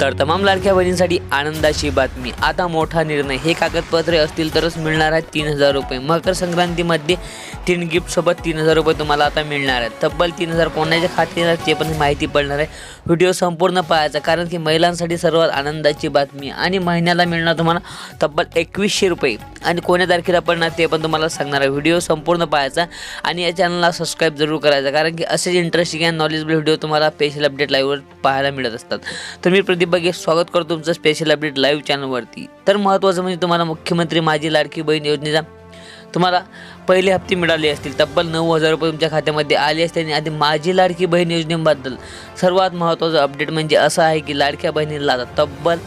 तर तमाम लाडक्या बहिणींसाठी आनंदाची बातमी. आता मोठा निर्णय. हे कागदपत्रे असतील तरच मिळणार आहेत तीन हजार रुपये. मकर संक्रांतीमध्ये तीन गिफ्टसोबत तीन हजार रुपये तुम्हाला आता मिळणार आहेत. तब्बल तीन हजार कोणाच्या खाते ते पण माहिती पडणार आहे. व्हिडिओ संपूर्ण पाहायचा कारण की महिलांसाठी सर्वात आनंदाची बातमी. आणि महिन्याला मिळणार तुम्हाला तब्बल एकवीसशे रुपये. आणि कोण्या तारखेला पडणार ते पण तुम्हाला सांगणार आहे. व्हिडिओ संपूर्ण पाहायचा आणि या चॅनलला सबस्क्राईब जरूर करायचा कारण की असेच इंटरेस्टिंग अँड नॉलेजेबल व्हिडिओ तुम्हाला स्पेशल अपडेट लाईव्हवर पाहायला मिळत असतात. तर मी प्रदीप बघे स्वागत करतो तुमचं स्पेशल अपडेट लाईव्ह चॅनलवरती तर महत्त्वाचं म्हणजे तुम्हाला मुख्यमंत्री माझी लाडकी बहीण योजनेचा तुम्हाला पहिले हप्ते मिळाले असतील तब्बल नऊ हजार रुपये तुमच्या खात्यामध्ये आले असतील आणि आधी माझी लाडकी बहीण योजनेबद्दल सर्वात महत्त्वाचं अपडेट म्हणजे असं आहे की लाडक्या बहिणीला आता तब्बल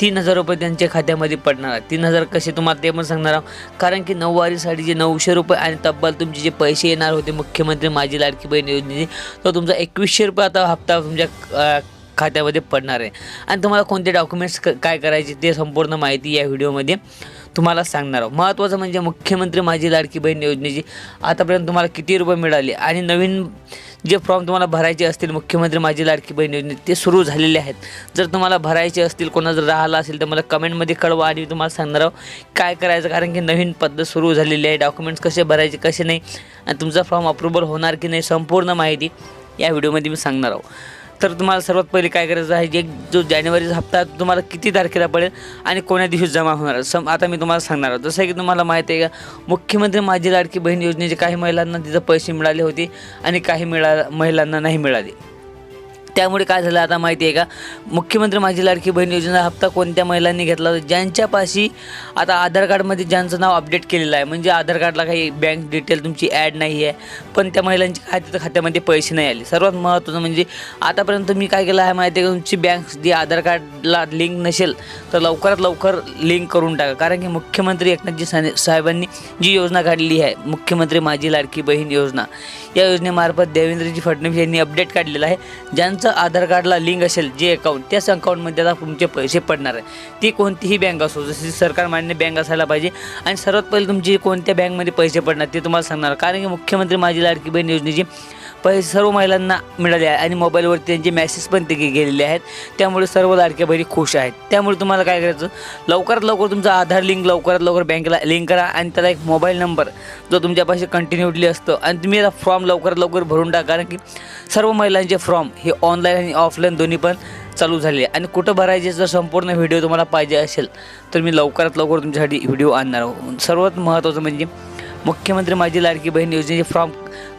तीन हजार रुपये त्यांच्या खात्यामध्ये पडणार आहे. तीन हजार कसे तुम्हाला ते पण सांगणार आहोत. कारण की नऊवारीसाठी नऊशे रुपये आणि तब्बल तुमचे जे पैसे येणार होते मुख्यमंत्री माझी लाडकी बहीण योजनेचे तो तुमचा एकवीसशे रुपये आता हप्ता तुमच्या खात्यामध्ये पडणार आहे. आणि तुम्हाला कोणते डॉक्युमेंट्स क काय करायचे ते संपूर्ण माहिती या व्हिडिओमध्ये तुम्हाला सांगणार आहोत. महत्त्वाचं म्हणजे मुख्यमंत्री माझी लाडकी बहीण योजनेची आतापर्यंत तुम्हाला किती रुपये मिळाले आणि नवीन जे फॉर्म तुम्हाला भरायचे असतील मुख्यमंत्री माझी लाडकी बहीण योजने ते सुरू झालेले आहेत. जर तुम्हाला भरायचे असतील कोणा जर राहिला असेल तर मला कमेंटमध्ये कळवा आणि तुम्हाला सांगणार आहोत काय करायचं कारण की नवीन पद्धत सुरू झालेली आहे. डॉक्युमेंट्स कसे भरायचे कसे नाही आणि तुमचा फॉर्म अप्रुव्हल होणार की नाही संपूर्ण माहिती या व्हिडिओमध्ये मी सांगणार आहोत तर तुम्हाला सर्वात पहिले काय करायचं आहे? जे जो जानेवारीचा हप्ता तुम्हाला किती तारखेला पडेल आणि कोण्या दिवशी जमा होणार सम आता मी तुम्हाला सांगणार आहोत. जसं की तुम्हाला माहिती आहे का मुख्यमंत्री माझी लाडकी बहीण योजनेचे काही महिलांना तिथं पैसे मिळाले होते आणि काही मिळा महिलांना नाही मिळाले. त्यामुळे काय झालं आता माहिती आहे का? मुख्यमंत्री माझी लाडकी बहीण योजना हप्ता कोणत्या महिलांनी घेतला होता? ज्यांच्यापाशी आता आधार कार्डमध्ये ज्यांचं नाव अपडेट केलेलं आहे म्हणजे आधार कार्डला काही बँक डिटेल तुमची ॲड नाही आहे पण त्या महिलांच्या खात्यात खात्यामध्ये पैसे नाही आले. सर्वात महत्त्वाचं म्हणजे आतापर्यंत मी काय केलं आहे माहिती आहे का? तुमची बँक जी आधार कार्डला लिंक नसेल तर लवकरात लवकर लिंक करून टाका. कारण की मुख्यमंत्री एकनाथजी साने साहेबांनी जी योजना काढली आहे मुख्यमंत्री माझी लाडकी बहीण योजना या योजनेमार्फत देवेंद्रजी फडणवीस यांनी अपडेट काढलेला आहे. ज्यांचं आधार कार्डला लिंक असेल जे अकाउंट त्याच अकाउंटमध्ये आता तुमचे पैसे पडणार आहे. ती कोणतीही बँक असो जशी सरकार मान्य बँक असायला पाहिजे. आणि सर्वात पहिले तुमची कोणत्या बँकमध्ये पैसे पडणार ते तुम्हाला सांगणार. कारण की मुख्यमंत्री माझी लाडकी बहीण योजनेची पैसे सर्व महिलांना मिळाले आहे आणि मोबाईलवरती त्यांचे मॅसेज पण ते गेलेले आहेत. त्यामुळे सर्व लाडक्या बहिणी खुश आहेत. त्यामुळे तुम्हाला काय करायचं? लवकरात लवकर तुमचा आधार लिंक लवकरात लवकर बँकेला लिंक करा आणि त्याला एक मोबाईल नंबर जो तुमच्यापाशी कंटिन्युटली असतो. आणि तुम्ही याला फॉर्म लवकरात लवकर भरून टाका. कारण की सर्व महिलांचे फॉर्म हे ऑनलाईन आणि ऑफलाईन दोन्ही पण चालू झाले आणि कुठं भरायचे जर संपूर्ण व्हिडिओ तुम्हाला पाहिजे असेल तर मी लवकरात लवकर तुमच्यासाठी व्हिडिओ आणणार आहोत सर्वात महत्त्वाचं म्हणजे मुख्यमंत्री माझी लाडकी बहीण योजनेचे फॉर्म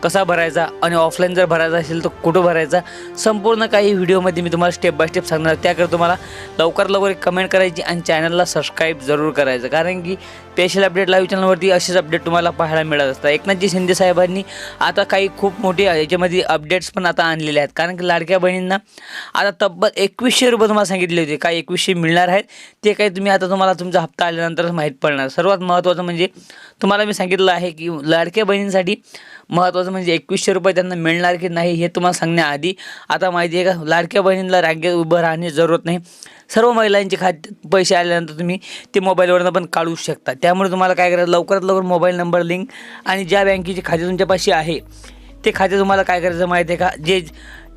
कसा भरायचा आणि ऑफलाईन जर भरायचा असेल तर कुठं भरायचा? संपूर्ण काही व्हिडिओमध्ये मी तुम्हाला स्टेप बाय स्टेप सांगणार त्याकरता तुम्हाला लवकर लवकर एक कमेंट करायची आणि चॅनलला सबस्क्राईब जरूर करायचं. कारण की स्पेशल अपडेट लाईव्ह चॅनलवरती असेच अपडेट तुम्हाला पाहायला मिळत असतात. एकनाथजी शिंदे साहेबांनी आता काही खूप मोठे याच्यामध्ये अपडेट्स पण आता आणलेले आहेत. कारण की लाडक्या बहिणींना आता तब्बल एकवीसशे रुपये तुम्हाला सांगितले होते. काय एकवीसशे मिळणार आहेत? ते काही तुम्ही आता तुम्हाला तुमचा हप्ता आल्यानंतरच माहीत पडणार. सर्वात महत्त्वाचं म्हणजे तुम्हाला मी सांगितलं आहे की लाडक्या बहिणींसाठी महत्त्वाचं म्हणजे एकवीसशे रुपये त्यांना मिळणार की नाही हे तुम्हाला सांगण्याआधी आता माहिती आहे का लाडक्या बहिणीला रांगेत उभं राहण्याची जरूरत नाही. सर्व महिलांचे खात पैसे आल्यानंतर तुम्ही ते मोबाईलवरनं पण काढू शकता. त्यामुळे तुम्हाला काय करायचं लवकरात लवकर मोबाईल नंबर लिंक आणि ज्या बँकेचे खाते तुमच्यापाशी आहे ते खाते तुम्हाला काय करायचं माहिती आहे का जे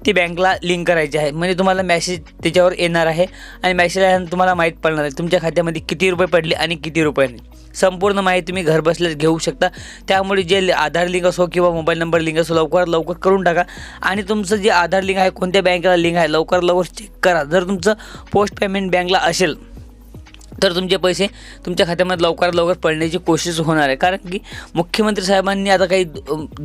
ती बँकला लिंक करायची आहे. म्हणजे तुम्हाला मॅसेज त्याच्यावर येणार आहे आणि मॅसेज आल्यानंतर तुम्हाला माहीत पडणार आहे तुमच्या खात्यामध्ये किती रुपये पडले आणि किती रुपये नाही. संपूर्ण माहिती तुम्ही घरबसल्यास घेऊ शकता. त्यामुळे जे आधार लिंक असो किंवा मोबाईल नंबर लिंक असो लवकरात लवकर करून टाका. आणि तुमचं जे आधार लिंक आहे कोणत्या बँकेला लिंक आहे लवकरात लवकर चेक करा. जर तुमचं पोस्ट पेमेंट बँकला असेल तर तुमचे पैसे तुमच्या खात्यामध्ये लवकरात लवकर पडण्याची कोशिश होणार आहे. कारण की मुख्यमंत्री साहेबांनी आता काही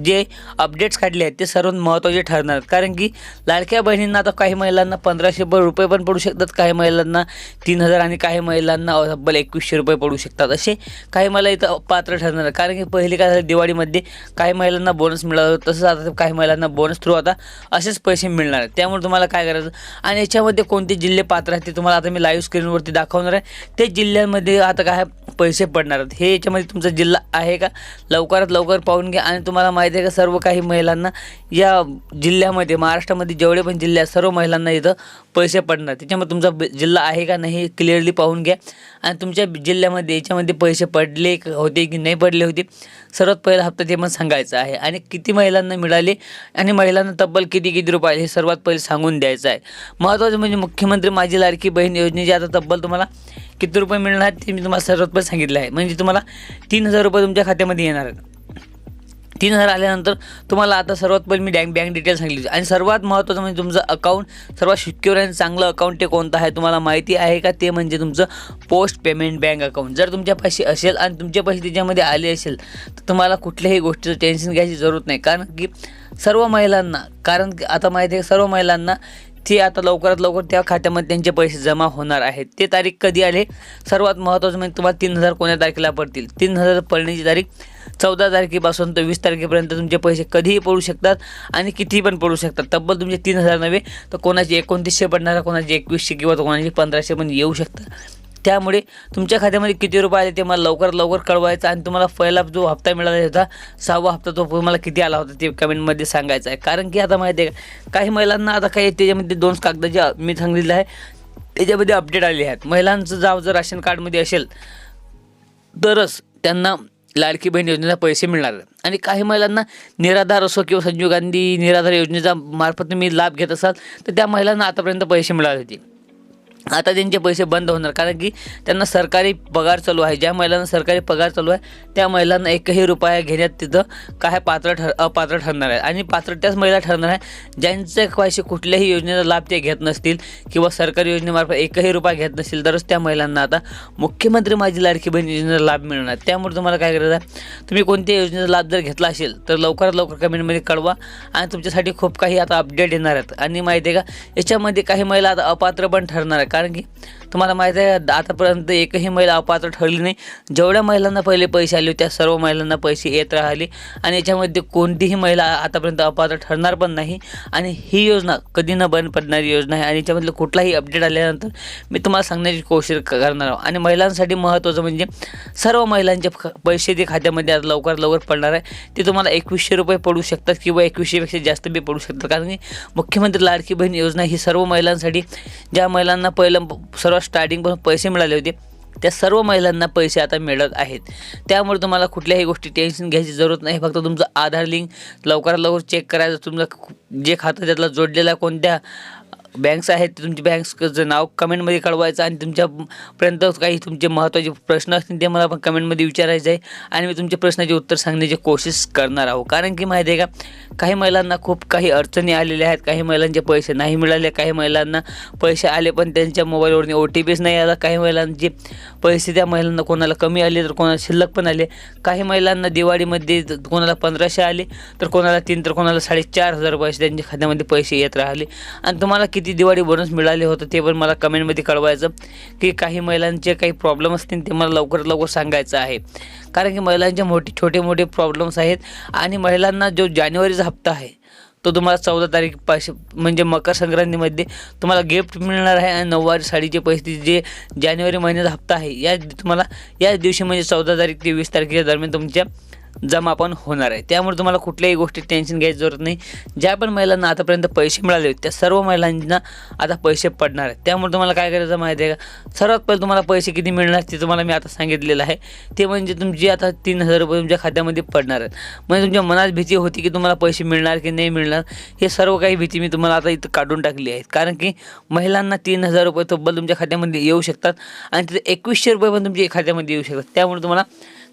जे अपडेट्स काढले आहेत ते सर्व महत्त्वाचे ठरणार आहेत. कारण की लाडक्या बहिणींना आता काही महिलांना पंधराशे रुपये पण पडू शकतात काही महिलांना तीन हजार आणि काही महिलांना तब्बल एकवीसशे रुपये पडू शकतात. असे काही मला इथं पात्र ठरणार आहे कारण की पहिले काय झालं दिवाळीमध्ये काही महिलांना बोनस मिळाला तसंच आता काही महिलांना बोनस थ्रू आता असेच पैसे मिळणार आहेत. त्यामुळे तुम्हाला काय करायचं? आणि याच्यामध्ये कोणते जिल्हे पात्र आहेत ते तुम्हाला आता मी लाईव्ह स्क्रीनवरती दाखवणार आहे. ते प्रत्येक जिल्ह्यामध्ये आता काय पैसे पडणार आहेत. हे याच्यामध्ये तुमचा जिल्हा आहे का? लवकरात लवकर पाहून घ्या. आणि तुम्हाला माहिती आहे का सर्व काही महिलांना या जिल्ह्यामध्ये महाराष्ट्रामध्ये जेवढे पण जिल्हे आहेत सर्व महिलांना इथं पैसे पडणार. त्याच्यामध्ये तुमचा जिल्हा आहे का नाही हे क्लिअरली पाहून घ्या. आणि तुमच्या जिल्ह्यामध्ये याच्यामध्ये पैसे पडले होते की नाही पडले होते सर्वात पहिला हप्ता ते पण सांगायचं आहे. आणि किती महिलांना मिळाले आणि महिलांना तब्बल किती किती रुपये हे सर्वात पहिले सांगून द्यायचं आहे. महत्त्वाचं म्हणजे मुख्यमंत्री माझी लाडकी बहीण योजनेची आता तब्बल तुम्हाला किती रुपये मिळणार ते मी तुम्हाला सर्वात पण सांगितलं आहे म्हणजे तुम्हाला तीन हजार रुपये तुमच्या खात्यामध्ये येणार आहेत. तीन हजार आल्यानंतर तुम्हाला आता सर्वात पहिले मी बँक बँक डिटेल सांगितली आणि सर्वात महत्त्वाचं म्हणजे तुमचं अकाउंट सर्वात सिक्युअर आणि चांगलं अकाउंट ते कोणतं आहे तुम्हाला माहिती आहे का? ते म्हणजे तुमचं पोस्ट पेमेंट बँक अकाउंट जर तुमच्या पैसे असेल आणि तुमचे पैसे त्याच्यामध्ये आले असेल तर तुम्हाला कुठल्याही गोष्टीचं टेन्शन घ्यायची जरूरत नाही. कारण की सर्व महिलांना कारण की आता माहिती आहे सर्व महिलांना ते आता लवकरात लवकर त्या खात्यामध्ये त्यांचे पैसे जमा होणार आहेत. ते तारीख कधी आले? सर्वात महत्त्वाचं म्हणजे तुम्हाला तीन हजार कोण्या तारखेला पडतील? तीन हजार पडण्याची तारीख चौदा तारखेपासून तर वीस तारखेपर्यंत तुमचे पैसे कधीही पडू शकतात आणि कितीही पण पडू शकतात. तब्बल तुमचे तीन हजार नव्हे तर कोणाचे एकोणतीसशे पडणार कोणाचे एकवीसशे किंवा कोणाचे पंधराशे पण येऊ शकतात त्यामुळे तुमच्या खात्यामध्ये किती रुपये आले ते मला लवकरात लवकर कळवायचं आणि तुम्हाला पहिला जो हप्ता मिळाला होता सहावा हप्ता तो तुम्हाला किती आला होता ते कमेंटमध्ये सांगायचं आहे. कारण की आता माहिती आहे का काही महिलांना आता काही त्याच्यामध्ये दोन कागदाचे मी सांगितलं आहे त्याच्यामध्ये अपडेट आले आहेत. महिलांचं जाव जर राशन कार्डमध्ये असेल तरच त्यांना लाडकी बहीण योजनेचा पैसे मिळणार आहेत. आणि काही महिलांना निराधार असो किंवा संजीव गांधी निराधार योजनेचा मार्फत तुम्ही लाभ घेत असाल तर त्या महिलांना आतापर्यंत पैसे मिळाले होते. आता त्यांचे पैसे बंद होणार कारण की त्यांना सरकारी पगार चालू आहे. ज्या महिलांना सरकारी पगार चालू आहे त्या महिलांना एकही रुपया घेण्यात तिथं काय पात्र ठर अपात्र ठरणार आहे. आणि पात्र त्याच महिला ठरणार आहे ज्यांचे पैसे कुठल्याही योजनेचा लाभ ते घेत नसतील किंवा सरकारी योजनेमार्फत एकही रुपया घेत नसतील तरच त्या महिलांना आता मुख्यमंत्री माझी लाडकी बहीण योजनेचा लाभ मिळणार. त्यामुळे तुम्हाला काय करायचं आहे? तुम्ही कोणत्या योजनेचा लाभ जर घेतला असेल तर लवकरात लवकर कमेंटमध्ये कळवा आणि तुमच्यासाठी खूप काही आता अपडेट येणार आहेत. आणि माहिती आहे का याच्यामध्ये काही महिला आता अपात्र पण ठरणार आहे. कारण की तुम्हाला माहीत आहे आतापर्यंत एकही महिला अपात्र ठरली नाही. जेवढ्या महिलांना पहिले पैसे आले त्या सर्व महिलांना पैसे येत राहिले. आणि याच्यामध्ये कोणतीही महिला आतापर्यंत अपात्र ठरणार पण नाही. आणि ही योजना कधी न बंद पडणारी योजना आहे. आणि याच्यामधलं कुठलाही अपडेट आल्यानंतर मी तुम्हाला सांगण्याची कोशिश करणार आहोत आणि महिलांसाठी महत्त्वाचं म्हणजे सर्व महिलांचे पैसे ते खात्यामध्ये आज लवकर लवकर पडणार आहे ते तुम्हाला एकवीसशे रुपये पडू शकतात किंवा एकवीसशेपेक्षा जास्त बी पडू शकतात. कारण की मुख्यमंत्री लाडकी बहीण योजना ही सर्व महिलांसाठी ज्या महिलांना पहिलं सर्व स्टार्टिंगपासून पैसे मिळाले होते. त्या सर्व महिलांना पैसे आता मिळत आहेत. त्यामुळे तुम्हाला कुठल्याही गोष्टी टेन्शन घ्यायची जरूरत नाही. फक्त तुमचं आधार लिंक लवकरात लवकर चेक करायचं. तुमचं जे खातं त्यातला जोडलेलं कोणत्या बँक्स आहेत ते तुमच्या बँक्सचं नाव कमेंटमध्ये कळवायचं आणि तुमच्यापर्यंत काही तुमचे महत्त्वाचे प्रश्न असतील ते मला पण कमेंटमध्ये विचारायचे आहे. आणि मी तुमच्या प्रश्नाचे उत्तर सांगण्याची कोशिश करणार आहो कारण की माहिती आहे का काही महिलांना खूप काही अडचणी आलेल्या आहेत. काही महिलांचे पैसे नाही मिळाले काही महिलांना पैसे आले पण त्यांच्या मोबाईलवरून ओ टी पीच नाही आला. काही महिलांचे पैसे त्या महिलांना कोणाला कमी आले तर कोणाला शिल्लक पण आले. काही महिलांना दिवाळीमध्ये कोणाला पंधराशे आले तर कोणाला तीन तर कोणाला साडेचार हजार पैसे त्यांच्या खात्यामध्ये पैसे येत राहिले. आणि तुम्हाला किती किती दिवाळी बोनस मिळाले होतं ते पण मला कमेंटमध्ये कळवायचं. की काही महिलांचे काही प्रॉब्लेम असतील ते मला लवकरात लवकर सांगायचं आहे. कारण की महिलांचे मोठे छोटे मोठे प्रॉब्लेम्स आहेत. आणि महिलांना जो जानेवारीचा हप्ता आहे तो तुम्हाला चौदा तारीख पाश म्हणजे मकर संक्रांतीमध्ये तुम्हाला गिफ्ट मिळणार आहे. आणि नऊवारी साडीचे पैसे जे जानेवारी महिन्याचा हप्ता आहे या तुम्हाला याच दिवशी म्हणजे चौदा तारीख ते वीस तारखेच्या दरम्यान तुमच्या जमा पण होणार आहे. त्यामुळे तुम्हाला कुठल्याही गोष्टी टेन्शन घ्यायची जरूरत नाही. ज्या पण महिलांना आतापर्यंत पैसे मिळाले होते त्या सर्व महिलांना आता पैसे पडणार आहेत. त्यामुळे तुम्हाला काय करायचं माहिती आहे का? सर्वात पहिले तुम्हाला पैसे किती मिळणार ते तुम्हाला मी आता सांगितलेलं आहे. ते म्हणजे तुमची आता तीन हजार रुपये तुमच्या खात्यामध्ये पडणार आहेत. म्हणजे तुमच्या मनात भीती होती की तुम्हाला पैसे मिळणार की नाही मिळणार हे सर्व काही भीती मी तुम्हाला आता इथं काढून टाकली आहेत कारण की महिलांना तीन हजार रुपये तब्बल तुमच्या खात्यामध्ये येऊ शकतात आणि तिथे एकवीसशे रुपये पण तुमच्या खात्यामध्ये येऊ शकतात. त्यामुळे तुम्हाला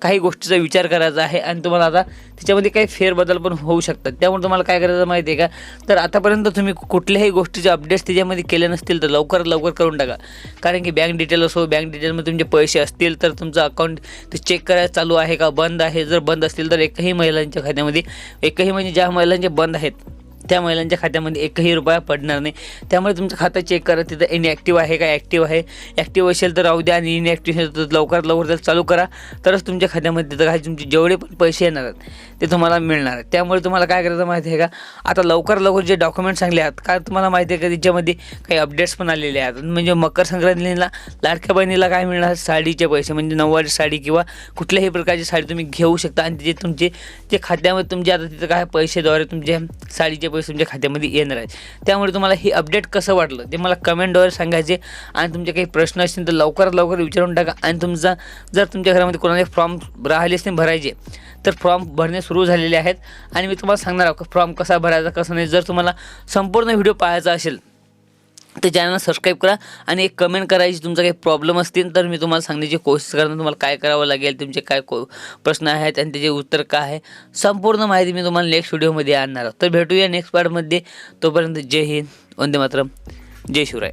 काही गोष्टीचा विचार करायचा आहे आणि तुम्हाला आता त्याच्यामध्ये काही फेरबदल पण होऊ शकतात. त्यामुळे तुम्हाला काय करायचं माहिती आहे का? तर आतापर्यंत तुम्ही कुठल्याही गोष्टीचे अपडेट्स त्याच्यामध्ये केले नसतील तर लवकरात लवकर करून टाका. कारण की बँक डिटेल असो बँक डिटेलमध्ये तुमचे पैसे असतील तर तुमचं अकाउंट ते चेक करायला चालू आहे का? बंद आहे. जर बंद असतील तर एकही महिलांच्या खात्यामध्ये एकही म्हणजे ज्या महिलांचे बंद आहेत त्या महिलांच्या खात्यामध्ये एकही रुपया पडणार नाही. त्यामुळे तुमचं खातं चेक करा. तिथं इनॲक्टिव्ह आहे का ॲक्टिव्ह आहे? ॲक्टिव्ह असेल तर राहू द्या. आणि इनॲक्टिव्ह असेल तर लवकरात लवकर त्याला चालू करा. तरच तुमच्या खात्यामध्ये तिथं काही तुमचे जेवढे पण पैसे येणार आहेत ते तुम्हाला मिळणार आहेत. त्यामुळे तुम्हाला काय करायचं माहिती आहे का? आता लवकर लवकर जे डॉक्युमेंट सांगले आहेत का तुम्हाला माहिती आहे का? त्याच्यामध्ये काही अपडेट्स पण आलेले आहेत. म्हणजे मकर संक्रांतीला लाडक्या बहिणीला काय मिळणार? साडीचे पैसे. म्हणजे नऊवारी साडी किंवा कुठल्याही प्रकारची साडी तुम्ही घेऊ शकता. आणि तिथे तुमचे जे खात्यामध्ये तुमचे आता तिथं काय पैसेद्वारे तुमचे साडीचे पैसे पैसे तुमच्या खात्यामध्ये येणार आहेत. त्यामुळे तुम्हाला हे अपडेट कसं वाटलं ते मला कमेंटद्वारे सांगायचे आणि तुमचे काही प्रश्न असतील तर लवकरात लवकर विचारून टाका. आणि तुमचा जर तुमच्या घरामध्ये कोणाला फॉर्म राहिले असतील भरायचे तर फॉर्म भरणे सुरू झालेले आहेत. आणि मी तुम्हाला सांगणार आहोत फॉर्म कसा भरायचा कसं नाही. जर तुम्हाला संपूर्ण व्हिडिओ पाहायचा असेल तर चॅनल सबस्क्राईब करा आणि एक कमेंट करायची तुमचा काही प्रॉब्लेम असतील तर मी तुम्हाला सांगण्याची कोशिश करणार तुम्हाला काय करावं लागेल तुमचे काय को प्रश्न आहेत आणि त्याचे उत्तर काय आहे संपूर्ण माहिती मी तुम्हाला नेक्स्ट व्हिडिओमध्ये आणणार आहोत. तर भेटूया नेक्स्ट पार्टमध्ये तोपर्यंत जय हिंद वंदे मातरम जय शिवराय.